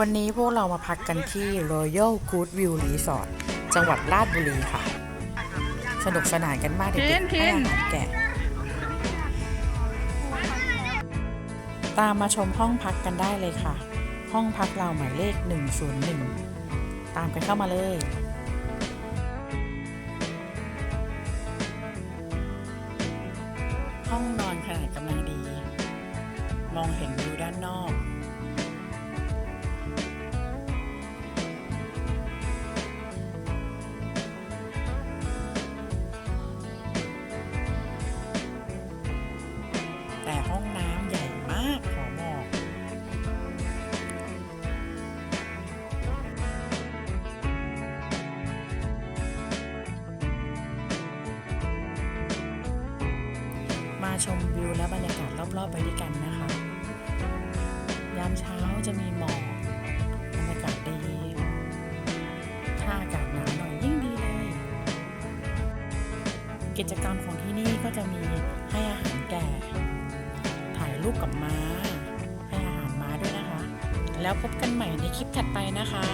วันนี้พวกเรามาพักกันที่ Royal Good View Resort จังหวัดราชบุรีค่ะ สนุกสนานกันมากเด็กทินๆทิให้นอาหารแกะ ตามมาชมห้องพักกันได้เลยค่ะ ห้องพักเราหมายเลข 101 ตามกันเข้ามาเลยห้องนอนขนาดกำลังดี มองเห็นวิวด้านนอก ชมวิวและบรรยากาศรอบๆไปด้วยกันนะคะ ยามเช้าจะมีหมอกบรรยากาศดี ถ้าอากาศหนาวหน่อยยิ่งดีเลย กิจกรรมของที่นี่ก็จะมีให้อาหารแก่ ถ่ายรูปกับม้า ให้อาหารม้าด้วยนะคะ แล้วพบกันใหม่ในคลิปถัดไปนะคะ